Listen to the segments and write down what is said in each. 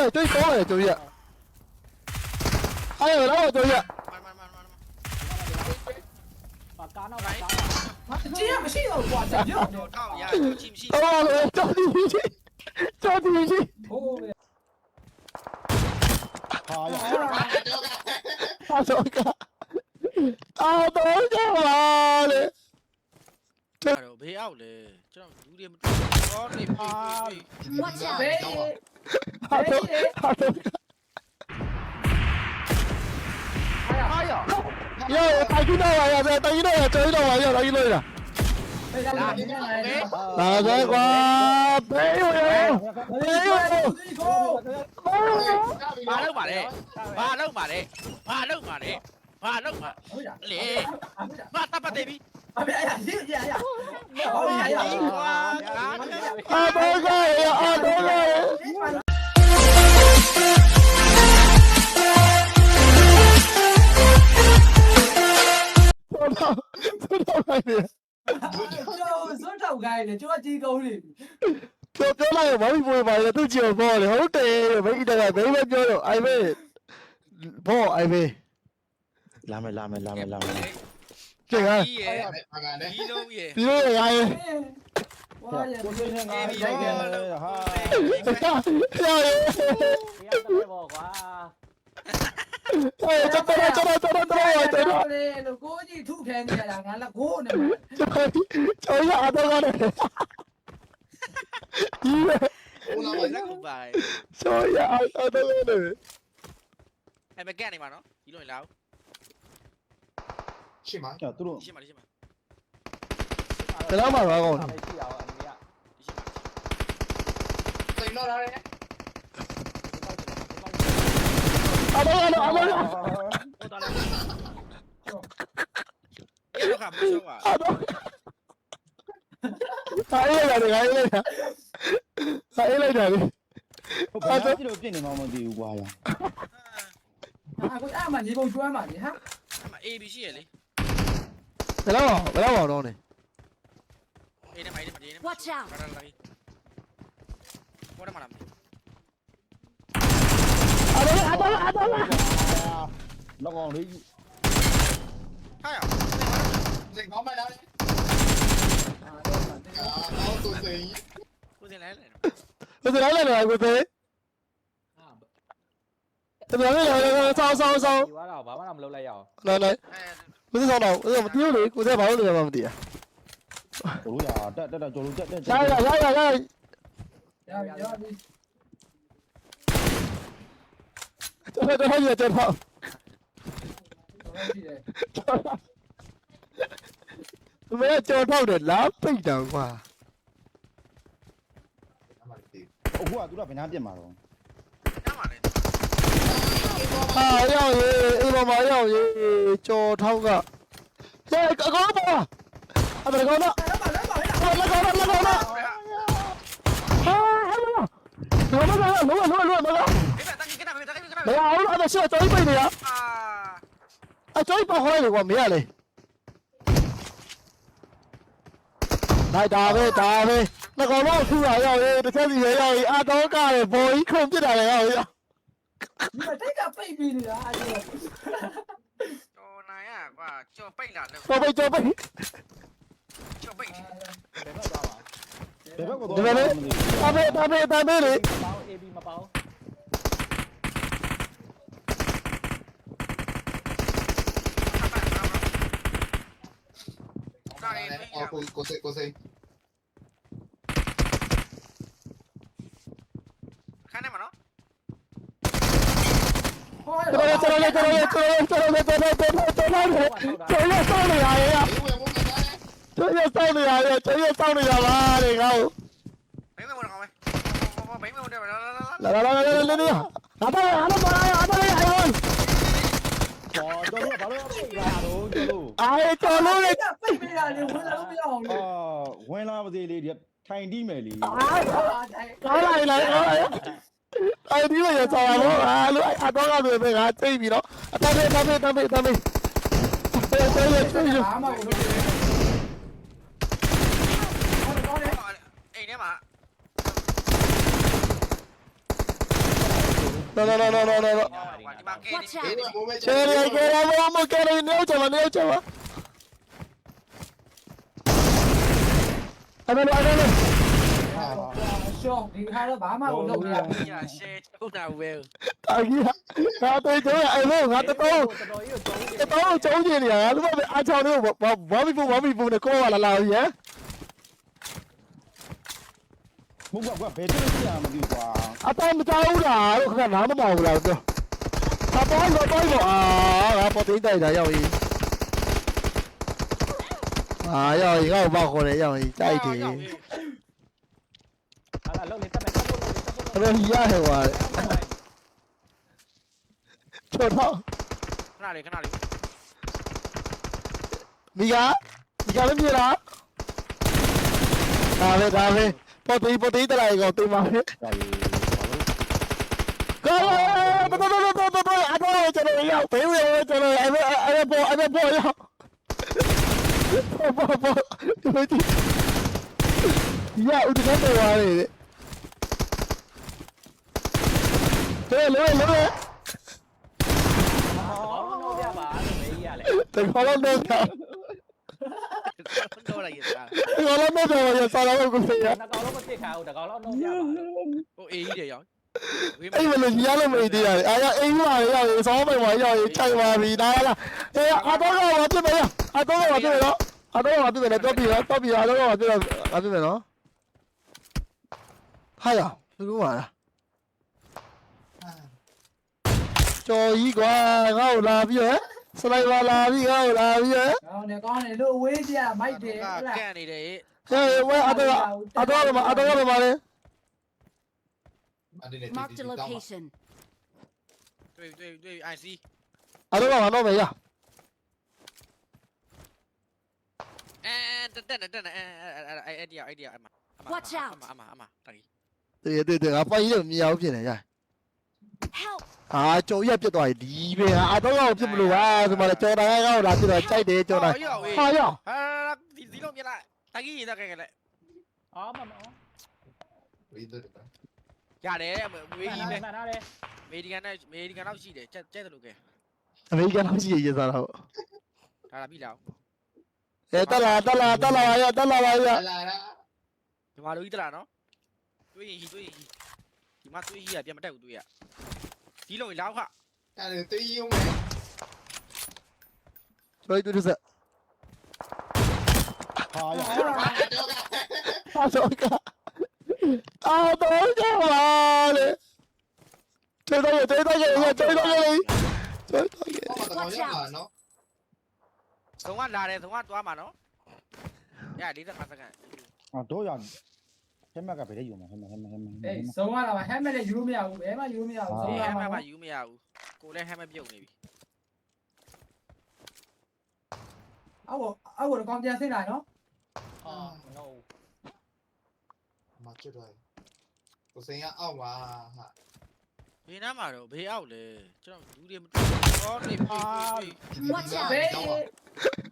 对对手也就业。还有然后就业，慢慢慢慢慢慢，把嘎闹来，这样မရှိတော့ဘူးကွာကြာပြောတော့တော့ရရှိမရှိ他妈的招弟去，招弟去，ဟိုးပဲဟာရ他说个，啊都干嘛嘞？တော့ဘေးအောက်လေကျွန်တော်လူတွေမတွေ့တော့နေပြီ Watch out! ဘေး ဟာတော့ဟာတော့အားရယောတိုက်ကြည့်တော့ပါရဗျတိုက်ကြည့်တော့ရကျော်ကြည့်တော့ပါရတိုက်ကြည့်လို့ရလာကြကွာဘေးရောဘေးရောဘာလုပ်ပါလဲဘာလုပ်ပါလဲဘာလုပ်ပါလဲ Paano? Ah, Ali. Bata pa, Debbie. gầy để cho chi câu đi tôi chỗ này bảo vui vậy là tôi chiều bò để hấu tệ mấy cái này mấy bên vô rồi ai về? Bò ai về? လာမယ်လာမယ်လာမယ်လာမယ်ကျေကဒီရဲ့ပါကနေဒီလုံးရဲ့ဒီလိုရရရ Wala. Hindi na nga. Ha. ရရ Kaya tayo ko ah. အေးကျွန်တော်ကျွန်တော်ကျွန်တော်ကျွန်တော်ကျွန်တော်လေလို့ကိုကြီးထုခဲနေရတာငါလည်းကိုနဲ့ကျွန်တော်ကျွန်တော်ရအတော့ရတယ်ဒီလေ Una mo na ko ba. ကျွန်တော်ရအတော့ရတယ် Ay, magkano ba no? Ilong ilaw. ရှေ့မှာကျသူတို့ရှင်းပါလေရှင်းပါတလားမှာရောကောင်းတယ်ရှိရအောင်အမေကဒီရှင်းပါဒီစိန်တော့ထားတယ်ပေါက်တယ်ဒီပေါက်တယ်အမေအမေအမေဟိုတာလည်းအဲ့တော့ကမဆုံးပါအမေဟာလေးလာတယ်ဟာလေးလာဟာလေးလာတယ်ဟုတ်ပါတော့ဒီလိုပြစ်နေမှမသိဘူးကွာ။အာကိုအမှရေပုံကျွမ်းပါလေဟာ။အမှ AB ရှိရလေ။ Bravo, bravo, Rone. Watch out. À đó, à đó, à đó. Nó còn đi. Hai à? Dịch nó mày đấy. Tao tụi gì? Lại. Tụi gì lấy lại rồi, tụi gì? Tụi gì lấy lại rồi, sao sao sao? Quá rồi, bả bắt làm lâu lại rồi. Lại lại. 어디 사나? 어디 한번 뛰어내? 어디 한번 어디 한번 뛰어. 조루야, 짜짜짜 조루 짜짜. 야야 야야 야. 저거 저거 이야 저거. mẹ cho thao để lá bây giờ quá ủa tôi đã phải nắm tiền mà rồi à yêu gì ပေါ်မှာရောက်ရေးကြော်ထောက်ကဟဲ့အကောင်ပေါ်မှာအမေကောင်တော့လက်ကောင်တော့လက်ကောင်တော့ဟာဟဲ့လို့လောလောလောလောလောလောလောမရဘူးအဲ့ဒါရှေ့အချိုးပိတ်နေရအချိုးပဟိုးလေကွာမရလေလိုက်ဒါပဲဒါပဲလက်ကောင်တော့ဆူရရောက်ရေးတစ်ချက်စီရရောက်ရေးအတော်ကလေဘော်ကြီးခုံပြစ်တာလေရောက်ရေး ဒီမှာတိတ်ကပိတ်ပြီးနေတာအဲ့ဒါတော်နိုင်อ่ะกว่าจ่อเป็ดล่ะเลยကျော်ပိတ်ကျော်ပိတ်จ่อเป็ดဘယ်ဘက်ကိုသွားဒီမှာလေတာမေတာမေတာမေလေပေါင်း AB မပေါင်းครับครับครับได้ Ờ, cô, cô sẽ, cô sẽ. တော်ကျွန်တော်ကျွန်တော်ကျွန်တော်ကျွန်တော်ကျွန်တော်ကျွန်တော်ကျွန်တော်ကျွန်တော်စောင်းနေရရေကျွန်တော်စောင်းနေရရေကျွန်တော်စောင်းနေရပါလေငါ့ကိုဘိမဝင်ကောင်းမယ်ဘိမဝင်တယ်လာလာလာလာလာလာလာလာလာလာတော့အားတော့ပါအားတော့ရအောင်ဟောတို့ကဘာလို့ပြစ်ရတော့ကျလို့အားကျော်လို့လေကပိတ်ပြီးတာလေဝင်လာလို့မရအောင်လေအာဝင်လာပါသေးလေးဒီထိုင်တီးမယ်လीအားတော့တိုင်းကောင်းလိုက်လိုက်အဲ့ဒီလေဆောင်းရလို့အားလို့အတော့က Ay, ya estaba, ¿no? Ah, no, ah, no, me pegaste y miró. Dame, dame, dame, dame. No, no, no, no, no, no, no. show thì hai đứa bả má ổn đâu nhà nhà xe chỗ nào về? Tại vì à tôi chỗ này luôn hả tôi tôi tôi tôi chỗ gì? Nhỉ? Lúc đó ai cho nữa bỏ bỏ mi vùng bỏ mi vùng này cô là lào gì á? Muốn gặp gặp về trước đi à mà gì quá. À tôi mà tao là không cần nó màu là được. À bói rồi bói rồi à à bỏ tiếng đây là rồi à rồi ngâu bao khổ này rồi chạy thì ကြောက်ဘူးလားလို့ခဏနားမမောင်ဘူးလားပြောအပေါ်တော့တော့တော့အာငါပေါ်သိတိုက်တာရောက်ရင်အာရောက်ရင်ငါ့ဘောက်ခေါ်တယ်ရောက်ရင်တိုက်တယ်ဟာလာလုံးနေတက်မယ်တက်ဖို့လုံးနေတက်ဖို့အဲ့တော့ရဟဲ့ကွာချောတော့ခဏလေးခဏလေးမိကမိကလည်းမြေလားဒါပဲဒါပဲပေါ်သိပေါ်သိတလိုက်ကောတင်ပါပဲဒါကြီးကောတော်တော်တော်တော်တော်အတော့ကျွန်တော်ရောက်ဘေးဝဲကျွန်တော်အဲ့အဲ့ပေါ်အဲ့ပေါ်ရောက်ပေါ်ပေါ်ပေါ်ဒီဒီရဦးဒီကတော့ ဝါလေတဲ့လေလေအော်တော့ပြပါလို့မေးရလေတခေါ်လို့တော့ကောတော့လိုက်ရတာခေါ်လို့တော့ရစားတော့ကိုစေရနှစ်ကောင်လုံးမတစ်ထားဘူးတကောင်လုံးနှုံးပြပါလို့ဟိုအေးကြီးတယ်ရောဝေးမအဲ့မလို့ရလို့မသေးရတယ်အာရအိမ်မှာရောက်ရင်စောင်းပိုင်မှာရောက်ရင်ခြိုက်ပါပြီဒါလားအေးအတော့တော့ပြစ်မယ်အတော့တော့ပြစ်မယ်နော်အတော့တော့ပြစ်မယ်တော့ပြီတော့ပြီအတော့တော့ပြစ်တော့အပြစ်မယ်နော်ဟာရဘူးပါလား cho ý quá ngâu là bây giờ Slay vào là bây giờ là bây giờ Nè con này lưu quý chứ à mấy tiền là Cái này đấy Hey, wait, I don't I don't know I don't know about it Mark the location Tụi tụi tụi I see I don't know I don't know yeah 等等等等，哎哎哎哎，哎啲啊，哎啲啊，阿媽，阿媽，阿媽，阿媽，阿媽，得意。對對對，阿爸依度唔要變嚟啫。Help！ အာကြော်ရက်ပြတ်သွားပြီဒီပဲဟာအတော့ရောက်ဖြစ်မလို့ဟာဒီမှာကြော်တာရောက်လာပြတ်တော့ကြိုက်တယ်ကြော်တာဟာရောက်ဟာဒီဒီလုံးမြလာတကြီးရတာခဲ့ခဲ့လေအော်မမအော်ဝေးတော့ရတယ်မေဒီနဲ့မေဒီကန်နဲ့မေဒီကန်တော့ရှိတယ်ကျက်ကျက်တယ်လို့ခဲ့အမေရိကန်တော့ရှိရရစားတော့ဒါလာပြီလားအဲတက်လာတက်လာတက်လာပါရတက်လာပါရတက်လာရဒီမှာလူကြီးတက်လာနော်တွေးရင်ကြီးတွေးရင်ကြီးဒီမှာတွေးကြီးကပြန်မတက်ဘူးတွေးရ ဒီလုံးလောက်ခအဲ့ဒါတေးရုံးမယ် 저희 둘이서 아야 아 저기가 아 너무 잘하네 대단해 대단해 야 대단해 대단해 ဟုတ်ပါတော့ရောက်ပါနော်သုံးကလာတယ်သုံးကသွားမှာနော်ည45စက္ကန့် 아 너야 က်မက်ကဘယ်လဲယူမှာဟဲ့မက်ဟဲ့မက်ဟဲ့မက်ဟဲ့အေးမက်ဆုံးရတာပါဟဲ့မဲ့လည်းယူလို့မရဘူးဘယ်မှယူလို့မရဘူးဆုံးရဟမ်မတာက်ပါ မှယူမရဘူးကိုလည်းဟမ်မက်ပြုတ်နေပြီအောက်ကိုအောက်ကိုတော့ကောင်းပြန်ဆင်းလာနော်အာမဟုတ်အမကျတော့တယ်ကိုစိန်ကအောက်ပါဟာဘေးနားမှာတော့ဘေးအောက်လေကျွန်တော်လူတွေမတွေ့ဘူးတော့နေပြီ Watch out ဘေးဘေး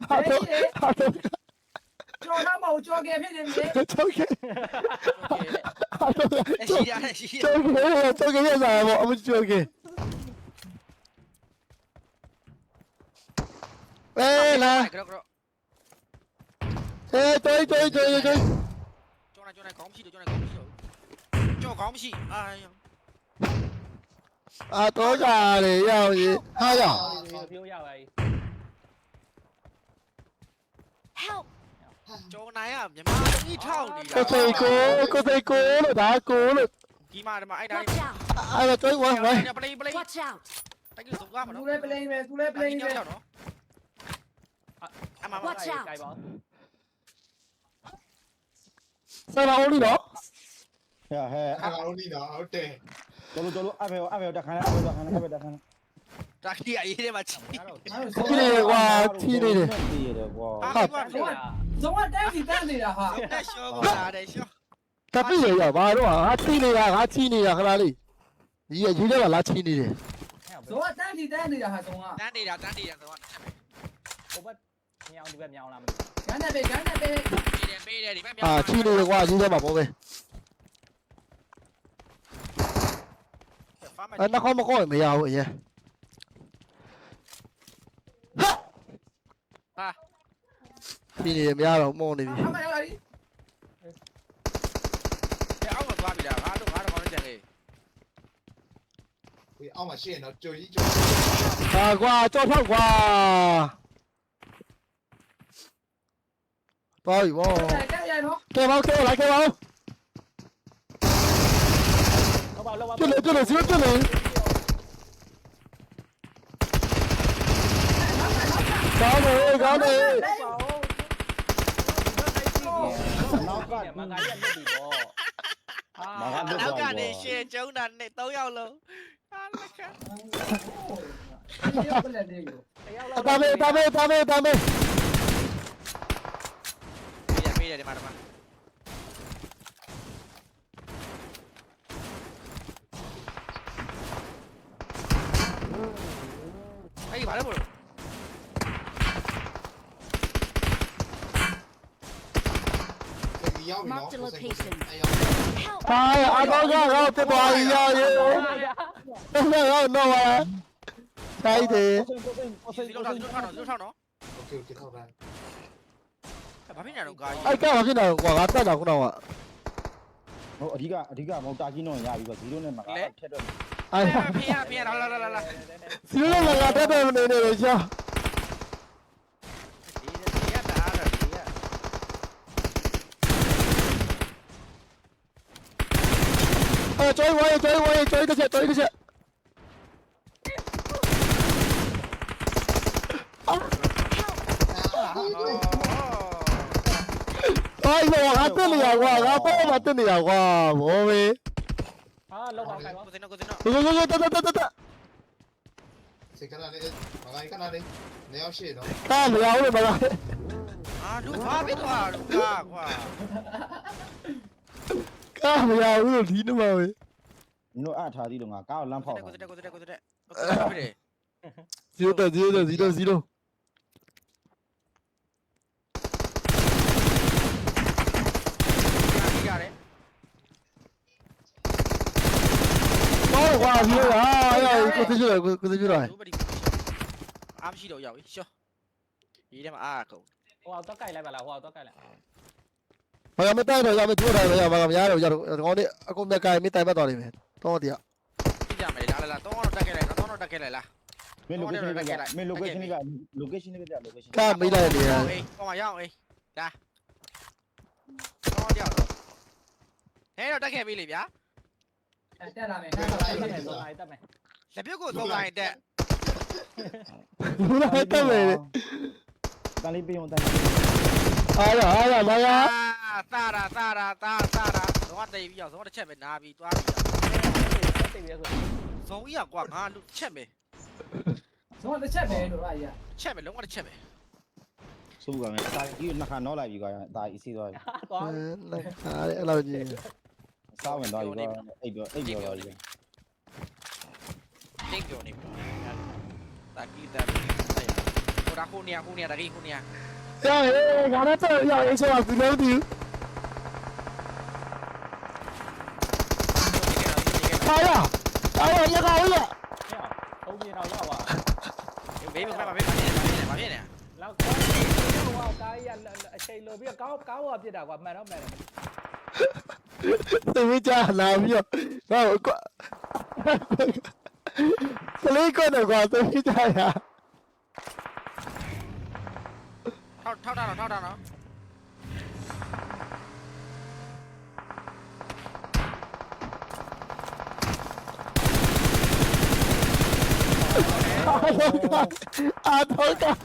ဟာတော့ဟာတော့ ကျွန်တော်မဟုတ်ကျွန်တော်ကဖြစ်နေပြီ။ကျောက်ကရှိရရှိရကျောက်ကကျောက်ကရစားပါအမကျောက်ကเอ้ล่ะကရောကရောเอ้ต้อยต้อยต้อยต้อยကျောင်းလိုက်ကျောင်းလိုက်ခေါင်းမရှိတော့ကျောင်းလိုက်ခေါင်းမရှိတော့ကျောင်းခေါင်းမရှိအာอ่าต้อยจ๋าเลยยาวยิห่าจ๋า Help! chỗ này à? Nhà má ít thao đi có thầy cố có thầy cố rồi đá cố rồi kỳ mà mà ai đây ai à, là tới quá mày play play đánh được súng qua mà nó play play về play play về à mà mà chạy bỏ sao là ôn đi đó? Yeah yeah à. Là ôn đi đó? Ok cholo cholo áp vào áp vào đặt hàng áp vào đặt hàng áp vào đặt hàng ra kia ý đấy mà chị? Cái này quá thi này này. တက်ခါ တာကြီးအေးတဲ့မှာချီ ငါတို့ အဲ့ ချီနေကွာချီနေတယ် ချီရတယ်ကွာ ဟာကွာ ဆုံးကတန်းစီတန်းနေတာဟာ နဲ့ရှော့ပေါ်လာတယ်ရှော့ တပိရရဘာတော့ငါချီနေတာငါချီနေတာခလားလေးဒီရရေးတယ်လားချီနေတယ် ဆုံးကတန်းစီတန်းနေတာဟာဆုံးက တန်းနေတာတန်းနေတာဆိုတော့ ဟိုဘက်မြောင်းဒီဘက်မြောင်းလာမ ရန်တဲ့ပဲရန်တဲ့ပဲ ပေးတယ်ပေးတယ်ဒီဘက် အာချီနေတယ်ကွာရေးတယ်မှာပေါ့ပဲ ဖာ မယ် အဲ့နှခေါင်းမကောက်ရင်မရဘူးအရင်ဟာ ဟာ ဒီနေမရတော့မှုံနေပြီ အမရလာပြီ တဲ့အောက်ကသွားပြီလားငါတို့ငါတို့ကောင်းနေတယ်လေ ဒီအောက်မှာရှင်းတော့ကြိုကြီးကြို ဟာကွာကြောက်ထောက်ကွာတော်ပြီဗော တက်ရနော် ကဲပါကဲလိုက်ခဲ့ပါ လောက်ပါလောက်ပါ ပြစ်လေပြစ်လေစီးပြစ်လေကောင်းတယ်ကောင်းတယ် က်က မကရလက်ပြီပေါ့အာ နောက်ကနေရှင်းကျုံးတာနဲ့3ယောက်လုံးဟာလက်ခံ ဒီရောက်လက်လေးကို တယောက် အ လောက် တားမေးတားမေးတားမေးတားမေး ပြေးရပြေးရတယ်မှာတော့ Marked a location. Help! ဘာအကောင်းကတော့ပြသွားရရေတော့တော့တော့ဝါတိုက်တယ်ဒီလောက်တော့ဒီလောက်တော့ဒီလောက်တော့ Okay, okay, không ra. ဘာဖြစ်နေတော့ကာကြီးအဲ့ကမဖြစ်နိုင်ဘူးကွာငါတက်တာခုနကဟိုအဓိကအဓိကမဟုတ်တာကြီးတော့ရပြီပေါ့0နဲ့မှာဖြတ်တော့အဲ့ဖေးရဖေးရလာလာလာလာစီလုံးကတက်တယ်မနေနေလို့ရှာ 追我也追我也追一个追一个。啊！哎，我还这里啊，我我我这里啊，我我喂。啊，老板，快点，快点，快点，快点，快点，谁看到你？我刚一看到你，你要血的。大刘，我的妈！啊，撸啊，别撸啊，撸啊，快！ က်စေကနာလေးမဂိုင်းကနာလေးနေရောက်ရှင်းတော့ကားလျောင်းနေပါလားအာလူဘာဖြစ်သွားလူကာကွာကားမရဘူးလို့ဒီနမပဲနင်တို့အထားသေးလို့ငါကားကိုလမ်းဖောက်ကိုစင်တာကိုစင်ကိုစင်ကိုစင်ဘာဖြစ်လဲ0တက်0တက်0 0ဒီကြတယ်တော့ကွာဒီဟာအဲ့ကိုသိကြတယ်ကိုသိကြတယ်ဘယ်ဒီအားမရှိတော့ရောက်ပြီရှော့ဒီထဲမှာအားကုန်ဟိုတော့ကြိုက်လိုက်ပါလားဟိုတော့ကြိုက်လိုက် ဘာမှမတိုက်တော့ရမတွေ့တယ်ရမမရတော့ရတော့ကောင်းနေအကုန်မြက်ကိုင်မိတိုင်မှတ်သွားလိမ့်မယ်တော့တရားကြည့်ကြမယ်လားလာလာတော့တော့တက်ခဲ့လိုက်တော့တော့တက်ခဲ့လိုက်လားမင်း location ကမင်း location က location က location ကားမိလိုက်တယ်အေးဟောမှာရအောင်အေးလာတော့ကြောက်တော့ဟဲ့တော့တက်ခဲ့ပြီလေဗျာတက်လာမယ်တတက်တ်လာမယ်မယ်ဆိုလိုက်တတ်မယ်လက်ပြုတ်ကိုသုံးတိုင်းတက်ဘူးလားတက်မယ်တန်လေးပြုံးတန် အားရအားရလာရအာသာတာသာတာသာသာတာတော့တိတ်ပြီးအောင်တော့တစ်ချက်ပဲနားပြီးသွားပြီးတိတ်ပြီဆိုဇုံကြီးอ่ะကွာငါလူချက်ပဲဇုံးတစ်ချက်ပဲလို့အဲ့ရချက်ပဲလုံးဝတစ်ချက်ပဲဆိုကမယ်တာကြီးနှစ်ခါနောလိုက်ပြီကွာဒါအီစီသွားသွားလက်အားရအဲ့လိုကြီးစားဝင်သွားပြီကွာအိတ်တော့အိတ်ပြောတော့ကြီးတိတ်ပြောနေပြီတာကီတာဟိုဒါခုနေခုနေဒါကြီးခုနေရ ဟေးငါလည်းတော့ရအေးဆိုတာဘူးလို့ဒီအားရအားရရကောင်းရဟောသုံးပြတော့ရောက်ပါဘေးမမဘေးမဖြစ်နေမဖြစ်နေလောက်ကောဟောကားရအချိန်လိုပြီးကောင်းကောင်းဟောပြစ်တာကွာမှန်တော့မှန်တယ်သမီးကြလာပြီးတော့ကွာက 超大了超大了。哎呦我操啊头疼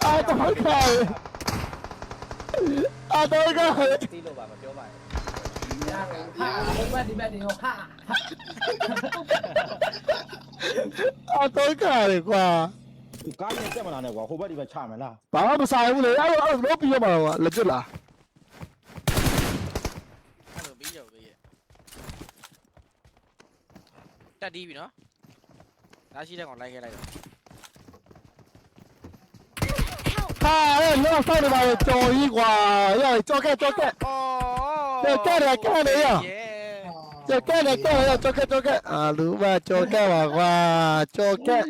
啊都好可爱啊都六啊我怪你你啊都看得 ကွာကားနဲ့တက်မလာနဲ့ကွာဟိုဘက်ဒီဘက်ချမယ်လားဘာမှမဆိုင်ဘူးလေအဲ့လိုအဲ့လိုပြီးရမှာကွာလက်ကျွတ်လားအဲ့လိုပြီးရောဘေးရဲ့တက်တီးပြီနော်ဒါရှိတဲ့ကောင်လိုက်ခဲ့လိုက်တော့ Help! ဟာအဲ့လောဆောက်နေပါလေကြော်ကြီးကွာရောကြော်ကက်ကြော်ကက်အော်ကဲကဲတယ်ကဲတယ်ရရဲကကြောက်ကက်လေကက်ရကြောက်ကက်ကြောက်ကက်အာလူမကြောက်ကက်ပါကွာကြောက်ကက်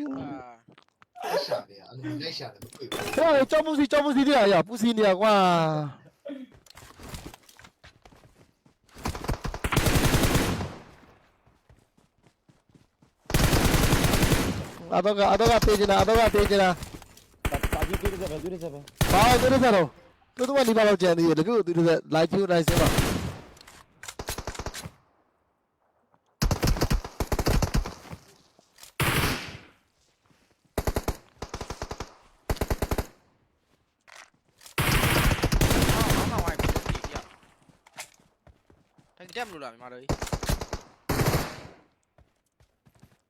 လက်ရှာတယ်အဲ့လိုလက်ရှာတယ်မတွေ့ဘူး ဟဲ့ကြောက်မှုစီကြောက်မှုစီတရားရပူစီနေရကွာအတော့ကအတော့ကပေးချင်တာအတော့ကပေးချင်တာ တာကြီးတွေ့တဲ့ပဲတွေ့တဲ့ပဲ ဘာလို့တူစားတော့တူတူကနေ ပါတော့ကြံသေးတယ်တကူတူတူစားလိုက်ကျူလိုက်စင်းပါထိုင်တက်မလို့လားညီမတို့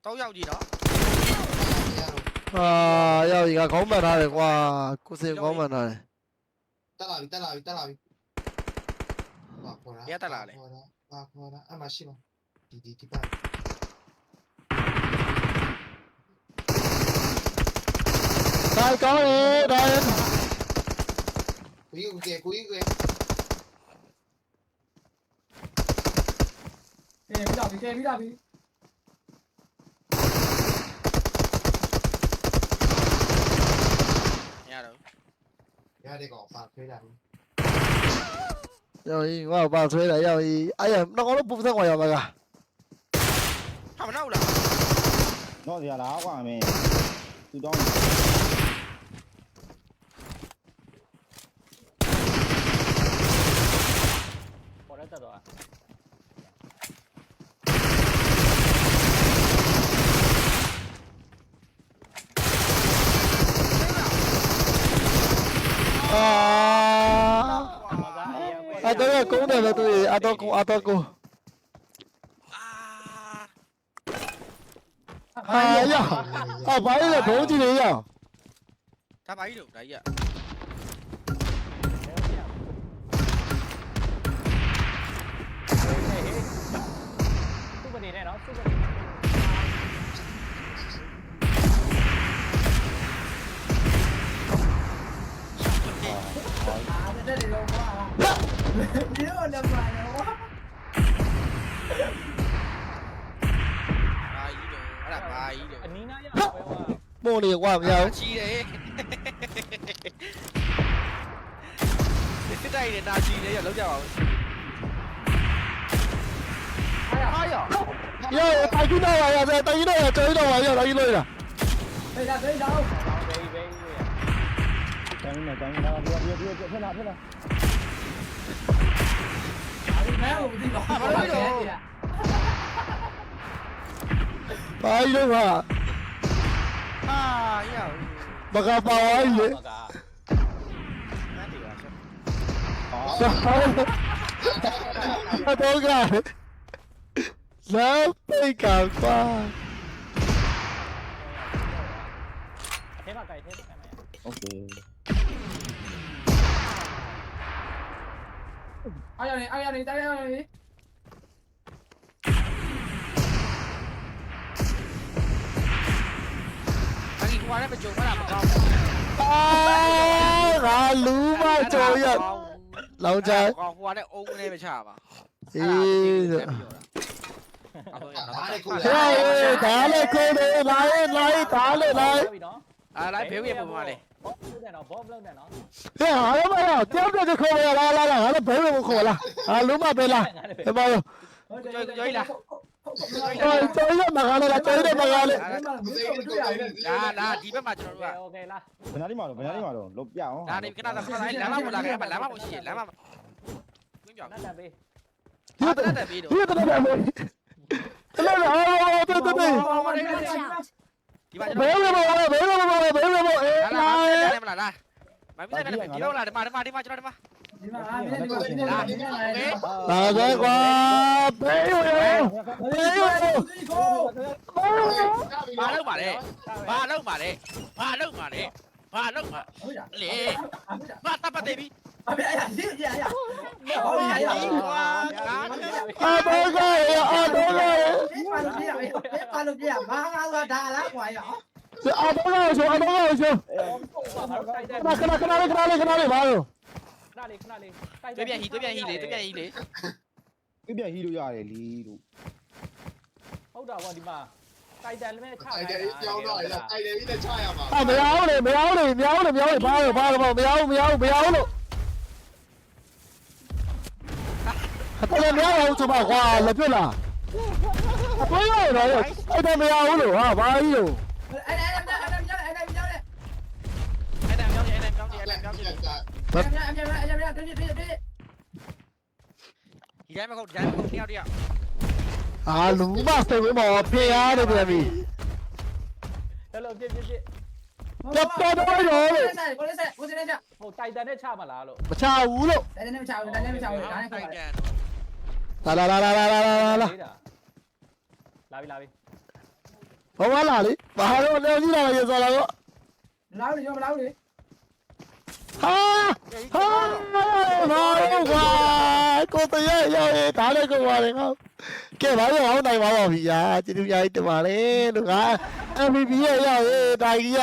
တောက်ရောက်ကြည့်နော်အာရောက်ဒီကခေါင်းမှန်ထားတယ်ကွာကိုစင်ခေါင်းမှန်ထားတယ်တက်လာပြီတက်လာပြီတက်လာပြီဟာခေါ်တာခေါ်တာဟာခေါ်တာအမရှိပါဒီဒီဒီပါဒါကောင်းရဲ့ဒါရဲ့ကိုကြီးကိုကိုကြီးကို ကဲပြီးတော့ပြီကဲပြီးတော့ပြီရတော့ရတဲ့ကောင်ပါခွေးတာပြီရောက်ရင်ငါဘာဆွဲတာရောက်ရင်အဲ့ရတော့ကတော့ပူစက်ကွာရောက်မှာကဟာမနောက်လားတော့ရလားကွာမင်းသူတောင်း cũng được được tôi ato cô ato Atoku. À, 야, 아, 마이너 너무 à, 야. 다 마이너, 나, 야. cô này qua làm sao chi đấy cái này để nào chi đấy ở lúc nào hai à Yo, à? tao dưới đâu rồi, giờ tao dưới đâu rồi, à, chơi đâu rồi, giờ tao dưới đâu rồi. À, đây là đây đâu? Tránh này, tránh đâu? đưa đưa đưa thế nào thế nào. Đấy rồi. Đấy rồi. Đấy rồi. Baka pawal ye. Ato ka. Sampai kapa. Okay. Ayo ni, ayo ni, ayo ni. อได้ไประจุมื่อไหร่ผมเรารู้ว่าโจยะเราจะกองพอได้องค์ในประชาป่ะเฮ้ยถาเลยกูเลยไล่ไล่ถาเลยไล่อะไรเพียวเยี่ยมมาเลยเฮ้ยหายไปแล้วเจ้าเนี่ยจะโควิดอะไรอะไะอะไรเพียวเยี่ยมโควิดละรู้มาเป็นละเฮ้ยมาเลย Chơi, chơi ကျော်ရမကားလေကျော်ရမကားလေ အဲ့မှာမင်းတို့တွေ့ရတယ် ဒါလာဒီဘက်မှာကျွန်တော်တို့က โอเคလား ဘယ်နားလေးမှာတော့ဘယ်နားလေးမှာတော့လုတ်ပြအောင် ဒါနေခဏသာခဏတိုင်းလမ်းမပေါ်လာခဲ့လမ်းမပေါ်ရှိလမ်းမကွင်းပြောင်း နတ်နတ်ဘေး ဒီ ဟာ တော့ တက်ပြီးတော့ ဒီတော့တယ်မယ်တလဲအော်တော်တော် Watch out! ဒီမှာ ဘ ကျွန် ယ် တော် လိုဘယ်လိုဘယ်လိုဘယ်လိုဘယ်လိုအေး လာ လာ လာလာမလားလာမမင်းလည်းဒီတော့လာဒီမှာဒီမှာဒီမှာကျွန်တော်ဒီမှာ ဒီမှာအားမင်းတို့ဒီမှာဒီမှာလာတယ်လာခဲ့ကွာဘယ်လိုလဲဘယ်လိုလဲဒီကိုဘာလုပ်ပါလဲဘာလုပ်ပါလဲဘာလုပ်ပါလဲဘာလုပ်ပါဟုတ်ရလေဘာတပ်ပတ်တယ်ပြီအမေအရာဒီအရာဟောရည်ကွာကာအတော်ကရအတော်ကရဒီပါလို့ပြရဒီပါလို့ပြရဘာငါကဒါလားကွာရအတော်ကဆိုအတော်ကဆိုဘာလို့တိုက်တယ်ခဏခဏခဏလေးခဏလေးခဏလေးပါရော ခဏလေးခဏလေးတွေ့ပြန်ဟီတွေ့ပြန်ဟီလေတွေ့ပြန်ဟီလေပြပြဟီးလို့ရတယ်လီလို့ဟုတ်တာကွာဒီမှာတိုက်တန်လည်းချတိုက်တယ်ကြောင်းတော့ရတိုက်တယ်ပြီးတော့ချရမှာဟာမရအောင်လေမရအောင်လေမရအောင်လေမရအောင်လေဘာလို့ဘာလို့မရအောင်မရအောင်မရအောင်လို့ဟာတယ်မရအောင်ဆိုပါကွာလက်ပြလားအပေါ်ရတော့အဲ့ဒါမရအောင်လို့ဟာဘာကြီးလို့အဲ့ဒါအဲ့ဒါအဲ့ဒါအဲ့ဒါ ဒါအဲ့ဒါအဲ့ဒါအဲ့ဒါတင်းတင်းတင်းဒီတိုင်းမဟုတ်ဒီတိုင်းမဟုတ်တယောက်တယောက်အာလူမစိတ်ဝင်းမော်ဖေရတယ်ပြန်ပြီတယ်လို့ပြစ်ပြစ်ပြစ်ကိုလေးဆက်ကိုလေးဆက်ဟိုတိုက်တန်နဲ့ချမလားလို့မချဘူးလို့ဒါနဲ့မချဘူးဒါနဲ့မချဘူးဒါနဲ့ခေါ်တိုပါက်တန်လာလာလာလာလာလာလာလာလာပြီလာပြီဘာမလာလေဘာလို့လဲကြီးလာရစောလာတော့လာလို့ရောမလာဘူးလေ ဟာဟာဘာလို့ကွာကိုတရရောက်ရင်ဒါလည်းကိုပါလေငါကဲဘာလို့အောင်နိုင်ပါပါဗျာကျေးဇူးများကြီးတင်ပါလေလို့က MVP ရဲ့ရောက်ရင်ဒါကြီးက